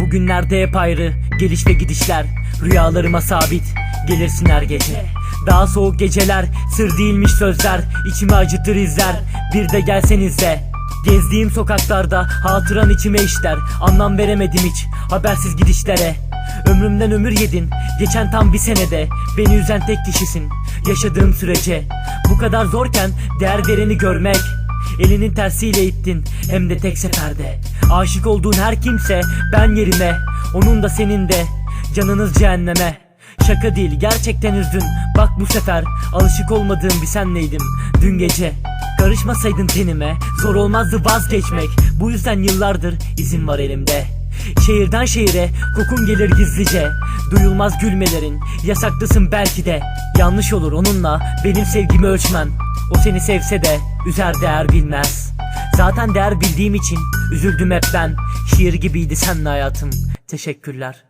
Bugünlerde hep ayrı geliş ve gidişler. Rüyalarıma sabit gelirsin her gece. Daha soğuk geceler sır değilmiş sözler. İçimi acıtır izler Bir de gelseniz de Gezdiğim sokaklarda hatıran içime işler. Anlam veremedim hiç habersiz gidişlere. Ömrümden ömür yedin geçen tam bir senede. Beni üzen tek kişisin yaşadığım sürece. Bu kadar zorken değer vereni görmek Elinin tersiyle ittin hem de tek seferde. Aşık olduğun her kimse ben yerime Onun da senin de. Canınız cehenneme. Şaka değil gerçekten üzdün. Bak bu sefer alışık olmadığım bir senleydim Dün gece Karışmasaydın tenime. Zor olmazdı vazgeçmek. Bu yüzden yıllardır izin var elimde. Şehirden şehire kokun gelir gizlice. Duyulmaz gülmelerin Yasaklısın belki de. Yanlış olur onunla benim sevgimi ölçmen. O seni sevse de üzer değer bilmez. Zaten değer bildiğim için üzüldüm hep ben. Şiir gibiydi senle hayatım. Teşekkürler